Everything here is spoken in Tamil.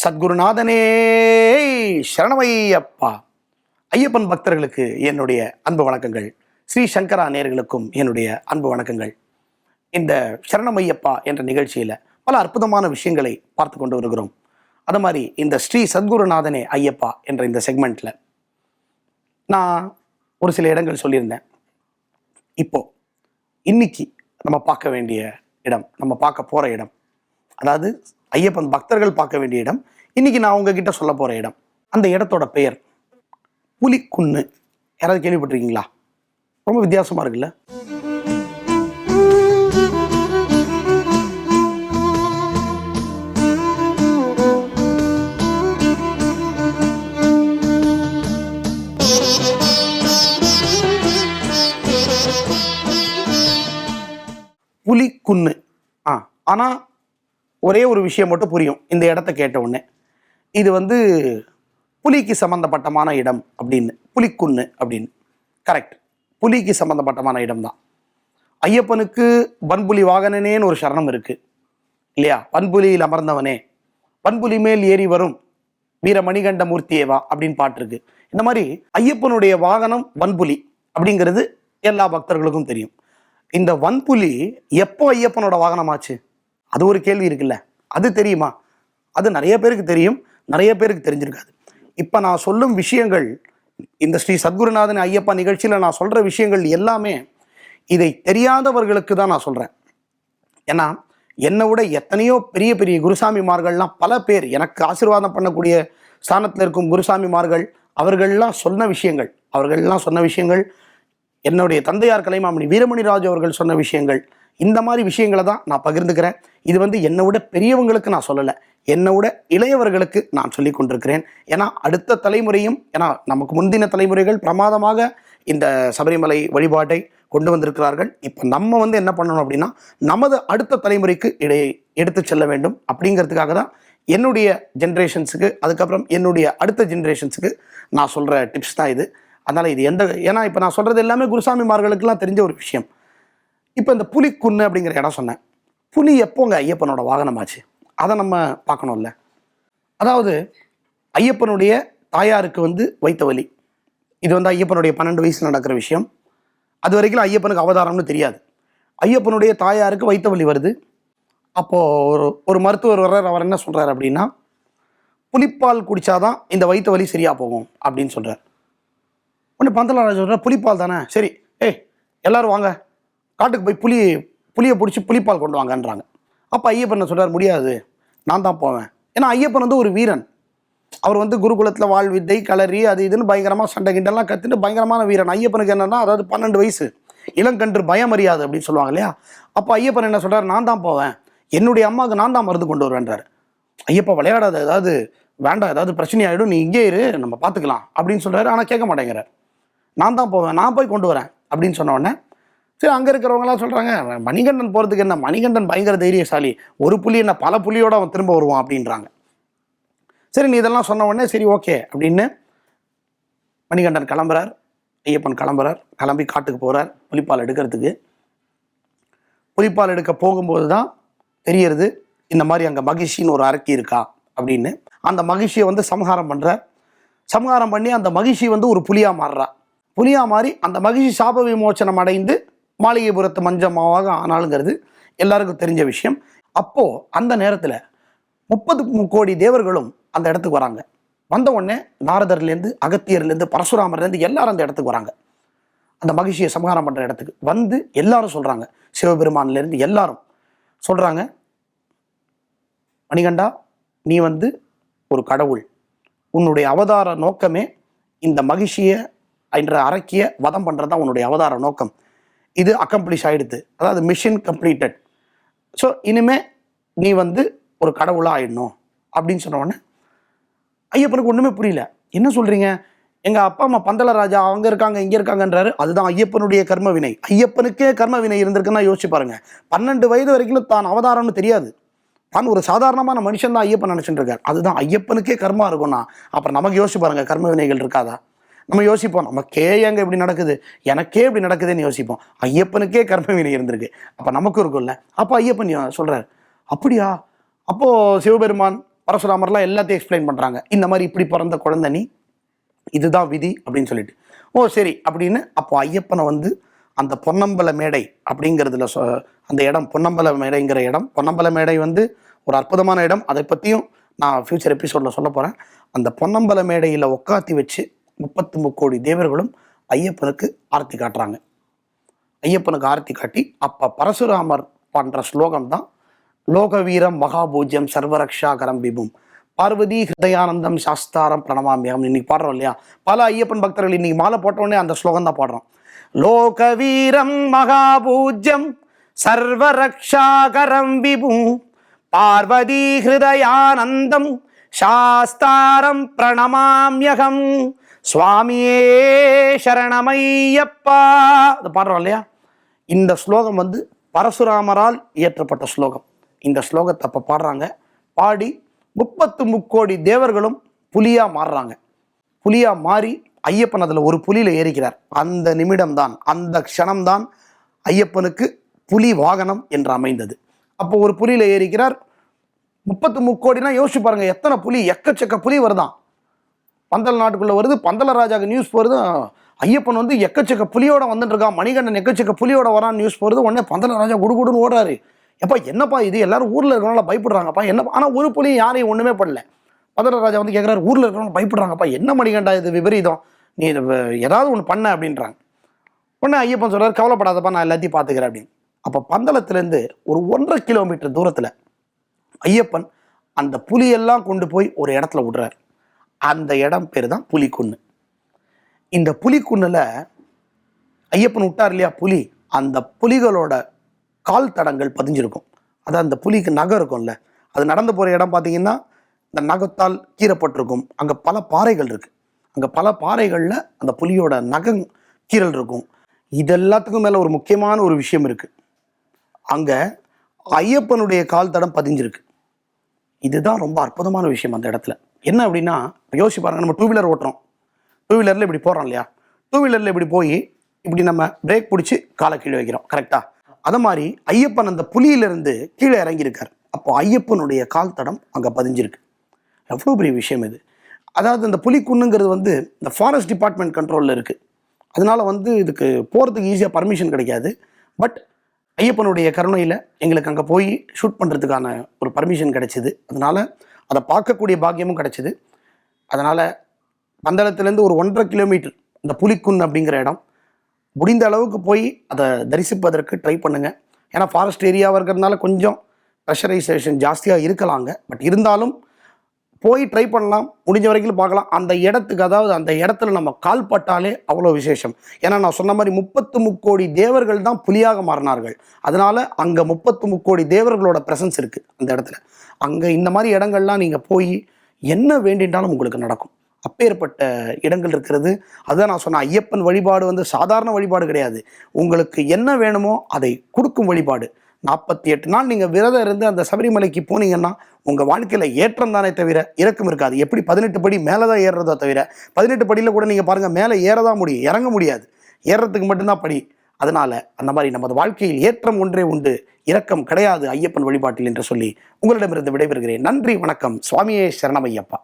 சத்குருநாதனே சரணமையப்பா. ஐயப்பன் பக்தர்களுக்கு என்னுடைய அன்பு வணக்கங்கள். ஸ்ரீ சங்கரா நேயர்களுக்கும் என்னுடைய அன்பு வணக்கங்கள். இந்த சரணமையப்பா என்ற நிகழ்ச்சியில் பல அற்புதமான விஷயங்களை பார்த்து கொண்டு வருகிறோம். அது மாதிரி இந்த ஸ்ரீ சத்குருநாதனே ஐயப்பா என்ற இந்த செக்மெண்ட்டில் நான் ஒரு சில இடங்கள் சொல்லியிருந்தேன். இப்போ இன்னைக்கு நம்ம பார்க்க வேண்டிய இடம் நம்ம பார்க்க போகிற இடம் அதாவது ஐயப்பன் பக்தர்கள் பார்க்க வேண்டிய இடம். இன்னைக்கு நான் உங்ககிட்ட சொல்ல போகிற இடம். அந்த இடத்தோட பெயர் புலிக்குன்னு. யாராவது கேள்விப்பட்டிருக்கீங்களா? ரொம்ப வித்தியாசமாக இருக்குல்ல? புலிக்குன்னு. ஆ ஆனால் ஒரே ஒரு விஷயம் மட்டும் புரியும். இந்த இடத்த கேட்ட உடனே. இது வந்து புலிக்கு சம்மந்தப்பட்டமான இடம் அப்படின்னு புலிக்குன்னு அப்படின்னு. கரெக்ட் புலிக்கு சம்மந்தப்பட்டமான இடம் தான் ஐயப்பனுக்கு வன்புலி வாகனனேன்னு ஒரு சரணம் இருக்குது இல்லையா? வன்புலியில் அமர்ந்தவனே. வன்புலி மேல் ஏறி வரும். வீர மணிகண்ட மூர்த்தியேவா அப்படின்னு பாட்டு இருக்கு. இந்த மாதிரி ஐயப்பனுடைய வாகனம் வன்புலி அப்படிங்கிறது எல்லா பக்தர்களுக்கும் தெரியும். இந்த வன்புலி எப்போ ஐயப்பனோட வாகனமாச்சு? அது ஒரு கேள்வி இருக்குல்ல. அது தெரியுமா? அது நிறைய பேருக்கு தெரியும் நிறைய பேருக்கு தெரிஞ்சிருக்காது. இப்போ நான் சொல்லும் விஷயங்கள் இந்த ஸ்ரீ சத்குருநாதன் ஐயப்பா நிகழ்ச்சியில் நான் சொல்கிற விஷயங்கள் எல்லாமே இதை தெரியாதவர்களுக்கு தான் நான் சொல்கிறேன் ஏன்னா என்னை விட எத்தனையோ பெரிய பெரிய குருசாமிமார்கள்லாம் பல பேர் எனக்கு ஆசீர்வாதம் பண்ணக்கூடிய ஸ்தானத்தில் இருக்கும் குருசாமிமார்கள் அவர்கள்லாம் சொன்ன விஷயங்கள் அவர்கள்லாம் சொன்ன விஷயங்கள் என்னுடைய தந்தையார் கலைமாமணி வீரமணி ராஜு அவர்கள் சொன்ன விஷயங்கள் இந்த மாதிரி விஷயங்களை தான் நான் பகிர்ந்துக்கிறேன். இது வந்து என்னை விட பெரியவங்களுக்கு நான் சொல்லலை. என்னை விட இளையவர்களுக்கு நான் சொல்லி கொண்டிருக்கிறேன். ஏன்னா அடுத்த தலைமுறையும் ஏன்னா நமக்கு முந்தின தலைமுறைகள் பிரமாதமாக இந்த சபரிமலை வழிபாட்டை கொண்டு வந்திருக்கிறார்கள். இப்போ நம்ம வந்து என்ன பண்ணணும் அப்படின்னா நமது அடுத்த தலைமுறைக்கு இடையே எடுத்து செல்ல வேண்டும். அப்படிங்கிறதுக்காக தான் என்னுடைய ஜென்ரேஷன்ஸுக்கு அதுக்கப்புறம் என்னுடைய அடுத்த ஜென்ரேஷன்ஸுக்கு நான் சொல்கிற டிப்ஸ் தான் இது. அதனால் இது எந்த ஏன்னா இப்போ நான் சொல்கிறது எல்லாமே குருசாமிமார்களுக்கெல்லாம் தெரிஞ்ச ஒரு விஷயம். இப்போ இந்த புலிக்குன்னு அப்படிங்கிற இடம் சொன்னேன். புலி எப்போங்க ஐயப்பனோட வாகனமாச்சு? அதை நம்ம பார்க்கணும்ல. அதாவது ஐயப்பனுடைய தாயாருக்கு வந்து வைத்த வலி. இது வந்து ஐயப்பனுடைய பன்னெண்டு வயசில் நடக்கிற விஷயம். அது வரைக்கும் ஐயப்பனுக்கு அவதாரம்னு தெரியாது. ஐயப்பனுடைய தாயாருக்கு வைத்த வலி வருது. அப்போது ஒரு ஒரு மருத்துவர் வர்றார் அவர் என்ன சொல்கிறார் அப்படின்னா புலிப்பால் குடித்தாதான் இந்த வயிற்று வலி சரியாக போகும் அப்படின்னு சொல்கிறார் ஒன்று பந்தலராஜ் சொல்கிறார் புலிப்பால் தானே? சரி ஏய் எல்லோரும் வாங்க. காட்டுக்கு போய் புளி புளியை பிடிச்சி புலிப்பால் கொண்டு வாங்கன்றாங்க. அப்போ ஐயப்பன் என்ன சொல்கிறார் முடியாது. நான் தான் போவேன். ஏன்னா ஐயப்பன் வந்து ஒரு வீரன். அவர் வந்து குருகுலத்தில் வாழ் வித்தை களரி அது இதுன்னு பயங்கரமாக சண்டை கிண்டெல்லாம் கற்றுட்டு பயங்கரமான வீரன். ஐயப்பனுக்கு என்னென்னா அதாவது பன்னெண்டு வயசு. இளங்கன்று பயம் அறியாது அப்படின்னு சொல்லுவாங்க இல்லையா? அப்போ ஐயப்பன் என்ன சொல்கிறார் நான் தான் போவேன். என்னுடைய அம்மாவுக்கு நான் தான் மருந்து கொண்டு வருவேன்றார். ஐயப்பா விளையாடாத ஏதாவது வேண்டாம் ஏதாவது பிரச்சனை ஆகிடும் நீ இங்கே இரு நம்ம பார்த்துக்கலாம் அப்படின்னு சொல்கிறாரு ஆனால் கேட்க மாட்டேங்கிறார். நான் தான் போவேன். நான் போய் கொண்டு வரேன் அப்படின்னு சொன்ன உடனே சரி அங்கே இருக்கிறவங்களாம் சொல்கிறாங்க மணிகண்டன் போகிறதுக்கு என்ன? மணிகண்டன் பயங்கர தைரியசாலி. ஒரு புள்ளி என்ன பல புள்ளியோட அவன் திரும்ப வருவான் அப்படின்றாங்க. சரி நீ இதெல்லாம் சொன்ன உடனே சரி ஓகே அப்படின்னு மணிகண்டன் கிளம்புறார். ஐயப்பன் கிளம்புறார். கிளம்பி காட்டுக்கு போகிறார் புலிப்பால் எடுக்கிறதுக்கு. புலிப்பால் எடுக்க போகும்போது தான் தெரியறது இந்த மாதிரி அங்கே மகிழ்ச்சின்னு ஒரு அரக்கி இருக்கா அப்படின்னு. அந்த மகிழ்ச்சியை வந்து சம்ஹாரம் பண்ணுறார் சம்ஹாரம் பண்ணி அந்த மகிழ்ச்சி வந்து ஒரு புலியாக மாறுறா. புலியாக மாறி அந்த மகிழ்ச்சி சாப விமோச்சனம் அடைந்து மாளிகைபுரத்து மஞ்சமாவாக ஆனாலுங்கிறது எல்லாருக்கும் தெரிஞ்ச விஷயம். அப்போ அந்த நேரத்தில் முப்பது கோடி தேவர்களும் அந்த இடத்துக்கு வராங்க. வந்த உடனே நாரதர்லேருந்து அகத்தியர்லேருந்து பரசுராமர்லேருந்து எல்லாரும் அந்த இடத்துக்கு வராங்க. அந்த மகிழ்ச்சியை சமகாரம் பண்ணுற இடத்துக்கு வந்து எல்லாரும் சொல்கிறாங்க சிவபெருமான்லேருந்து எல்லாரும் சொல்கிறாங்க மணிகண்டா நீ வந்து ஒரு கடவுள். உன்னுடைய அவதார நோக்கமே இந்த மகிழ்ச்சியை என்ற அரக்கிய வதம் பண்ணுறது தான் உன்னுடைய அவதார நோக்கம். இது அக்கம்ப்ளிஷ் ஆகிடுது அதாவது மிஷின் கம்ப்ளீட்டட் ஸோ இனிமே நீ வந்து ஒரு கடவுளாக ஆயிடணும் அப்படின்னு சொன்ன உடனே ஐயப்பனுக்கு ஒன்றுமே புரியல. என்ன சொல்கிறீங்க எங்கள் அப்பா அம்மா பந்தலராஜா அவங்க இருக்காங்க இங்கே இருக்காங்கன்றாரு. அதுதான் ஐயப்பனுடைய கர்ம வினை. ஐயப்பனுக்கே கர்ம வினை இருந்திருக்குன்னா யோசிச்சு பாருங்க. பன்னெண்டு வயது வரைக்கும் தான் அவதாரம்னு தெரியாது. தான் ஒரு சாதாரணமான மனுஷன் தான் ஐயப்பன் நினச்சிட்டு இருக்கார். அதுதான் ஐயப்பனுக்கே கர்மா இருக்கும்னா அப்புறம் நமக்கு யோசிச்சு பாருங்க கர்ம வினைகள் இருக்காதா? நம்ம யோசிப்போம் நமக்கே எங்க இப்படி நடக்குது? எனக்கே இப்படி நடக்குதுன்னு யோசிப்போம். ஐயப்பனுக்கே கர்ம வினை இருந்திருக்கு. அப்போ நமக்கும் இருக்கும்ல. அப்போ ஐயப்பன் சொல்கிறார் அப்படியா? அப்போது சிவபெருமான் பரசுராமர்லாம் எல்லாத்தையும் எக்ஸ்பிளைன் பண்ணுறாங்க இந்த மாதிரி இப்படி பிறந்த குழந்தை நீ இதுதான் விதி அப்படின்னு சொல்லிட்டு. ஓ சரி அப்படின்னு அப்போ ஐயப்பனை வந்து அந்த பொன்னம்பல மேடை அப்படிங்கிறதுல சொ அந்த இடம் பொன்னம்பல மேடைங்கிற இடம் பொன்னம்பல மேடை வந்து ஒரு அற்புதமான இடம். அதை பற்றியும் நான் ஃப்யூச்சர் எபிசோடில் சொல்ல போகிறேன் அந்த பொன்னம்பல மேடையில் உட்காத்தி வச்சு முப்பத்து முக்கோடி தேவர்களும் ஐயப்பனுக்கு ஆர்த்தி காட்டுறாங்க. ஐயப்பனுக்கு ஆர்த்தி காட்டி அப்போ பரசுராமர் பண்ணுற ஸ்லோகம் தான் லோகவீரம் மகாபூஜ்யம் சர்வரக்ஷாகரம் விபும் பார்வதி ஹிருதயானந்தம் சாஸ்தாரம் பிரணமாமியம் இன்னைக்கு பாடுறோம் இல்லையா? பல ஐயப்பன் பக்தர்கள் இன்னைக்கு மாலை போட்ட உடனே அந்த ஸ்லோகம் தான் பாடுறோம். லோகவீரம் மகாபூஜ்யம் சர்வரக்ஷாகரம் விபும் பார்வதி ஹிருதயானந்தம் சாஸ்தாரம் பிரணமாமியகம். சுவாமியே சரணமையப்பா. அதை பாடுறோம் இல்லையா? இந்த ஸ்லோகம் வந்து பரசுராமரால் இயற்றப்பட்ட ஸ்லோகம். இந்த ஸ்லோகத்தை அப்போ பாடுறாங்க. பாடி முப்பத்து முக்கோடி தேவர்களும் புலியாக மாறுறாங்க. புலியாக மாறி ஐயப்பன் அதில் ஒரு புலியில ஏறிக்கிறார் அந்த நிமிடம்தான் அந்த க்ஷணம்தான் ஐயப்பனுக்கு புலி வாகனம் என்று அமைந்தது. அப்போ ஒரு புலியில ஏறிக்கிறார் முப்பத்து முக்கோடினா யோசிச்சு பாருங்க எத்தனை புலி எக்கச்சக்க புலி வருதான் பந்தல் நாட்டுக்குள்ள வருது பந்தல ராஜாக்கு நியூஸ் போகிறது ஐயப்பன் வந்து எக்கச்சக்க புலியோட வந்துட்டு இருக்கான் மணிகண்டன் எக்கச்சக்க புலியோட வரான் நியூஸ் போகிறது உடனே பந்தல ராஜா குடுகுடுன்னு ஓடுறாரு. எப்பா என்னப்பா இது? எல்லாரும் ஊரில் இருக்கிறவங்கள பயப்படுறாங்கப்பா என்ன ஆனால் ஒரு புலி யாரையும் ஒன்றுமே பண்ணல. பந்தல ராஜா வந்து கேட்குறாரு ஊரில் இருக்கிறவங்க பயப்படுறாங்கப்பா என்ன மணிகண்டா இது விபரீதம்? நீ ஏதாவது ஒன்று பண்ண அப்படின்றாங்க. உடனே ஐயப்பன் சொல்றாரு கவலைப்படாதப்பா நான் எல்லாத்தையும் பார்த்துக்கிறேன் அப்படின்னு. அப்போ பந்தளத்துலேருந்து ஒரு ஒன்றரை கிலோமீட்டர் தூரத்தில் ஐயப்பன் அந்த புலியெல்லாம் கொண்டு போய் ஒரு இடத்துல விடுறார். அந்த இடம் பேர் தான் புலிக்குன்னு. இந்த புலிக்குன்னில் ஐயப்பன் விட்டார் இல்லையா புலி? அந்த புலிகளோட கால் தடங்கள் பதிஞ்சிருக்கும். அதான் அந்த புலிக்கு நகை இருக்கும்ல. அது நடந்து போகிற இடம் பார்த்தீங்கன்னா இந்த நகத்தால் கீறப்பட்டிருக்கும். அங்கே பல பாறைகள் இருக்குது அங்கே பல பாறைகளில் அந்த புலியோட நகம் கீறல் இருக்கும். இது எல்லாத்துக்கும் மேலே ஒரு முக்கியமான ஒரு விஷயம் இருக்குது அங்கே ஐயப்பனுடைய கால் தடம் பதிஞ்சிருக்கு. இதுதான் ரொம்ப அற்புதமான விஷயம் அந்த இடத்துல. என்ன அப்படின்னா யோசிச்சு பாருங்க நம்ம டூ வீலர் ஓட்டுறோம். டூ வீலரில் இப்படி போகிறோம் இல்லையா? டூ வீலரில் இப்படி போய் இப்படி நம்ம பிரேக் பிடிச்சி காலை கீழே வைக்கிறோம் கரெக்டா அதை மாதிரி ஐயப்பன் அந்த புலியிலிருந்து கீழே இறங்கியிருக்கார். அப்போ ஐயப்பனுடைய கால் தடம் அங்கே பதிஞ்சிருக்கு. எவ்வளோ பெரிய விஷயம் இது. அதாவது இந்த புலிக்குன்னுங்கிறது வந்து இந்த ஃபாரஸ்ட் டிபார்ட்மெண்ட் கண்ட்ரோலில் இருக்குது அதனால வந்து இதுக்கு போகிறதுக்கு ஈஸியாக பர்மிஷன் கிடைக்காது. பட் ஐயப்பனுடைய கருணையில் எங்களுக்கு அங்கே போய் ஷூட் பண்ணுறதுக்கான ஒரு பர்மிஷன் கிடைச்சிது. அதனால் அதை பார்க்கக்கூடிய பாக்கியமும் கிடைச்சிது. அதனால் பந்தளத்துலேருந்து ஒரு ஒன்றரை கிலோமீட்டர் இந்த புலிக்குன் அப்படிங்கிற இடம் முடிந்த அளவுக்கு போய் அதை தரிசிப்பதற்கு ட்ரை பண்ணுங்கள் ஏன்னா ஃபாரஸ்ட் ஏரியாவாக இருக்கிறதுனால கொஞ்சம் ப்ரெஷரைசேஷன் ஜாஸ்தியாக இருக்கலாங்க. பட் இருந்தாலும் போய் ட்ரை பண்ணலாம் முடிஞ்ச வரைக்கும் பார்க்கலாம். அந்த இடத்துக்கு அதாவது அந்த இடத்துல நம்ம கால் பட்டாலே அவ்வளோ விசேஷம். ஏன்னா நான் சொன்ன மாதிரி முப்பத்து முக்கோடி தேவர்கள் தான் புலியாக மாறினார்கள். அதனால அங்கே முப்பத்து முக்கோடி தேவர்களோட ப்ரெசன்ஸ் இருக்குது அந்த இடத்துல. அங்கே இந்த மாதிரி இடங்கள்லாம் நீங்கள் போய் என்ன வேண்டின்றாலும் உங்களுக்கு நடக்கும். அப்பேற்பட்ட இடங்கள் இருக்கிறது. அதுதான் நான் சொன்னேன் ஐயப்பன் வழிபாடு வந்து சாதாரண வழிபாடு கிடையாது. உங்களுக்கு என்ன வேணுமோ அதை கொடுக்கும் வழிபாடு. நாற்பத்தி எட்டு நாள் நீங்கள் விரதம் இருந்து அந்த சபரிமலைக்கு போனீங்கன்னா உங்கள் வாழ்க்கையில் ஏற்றம் தானே தவிர இறக்கம் இருக்காது. எப்படி பதினெட்டு படி மேலே தான் ஏறுறதோ தவிர பதினெட்டு படியில் கூட நீங்கள் பாருங்கள் மேலே ஏறதான் முடியும் இறங்க முடியாது. ஏறுறதுக்கு மட்டும்தான் படி. அதனால அந்த மாதிரி நமது வாழ்க்கையில் ஏற்றம் ஒன்றே உண்டு இரக்கம் கிடையாது ஐயப்பன் வழிபாட்டில் என்று சொல்லி உங்களிடமிருந்து விடைபெறுகிறேன். நன்றி வணக்கம். சுவாமியே சரணமையப்பா.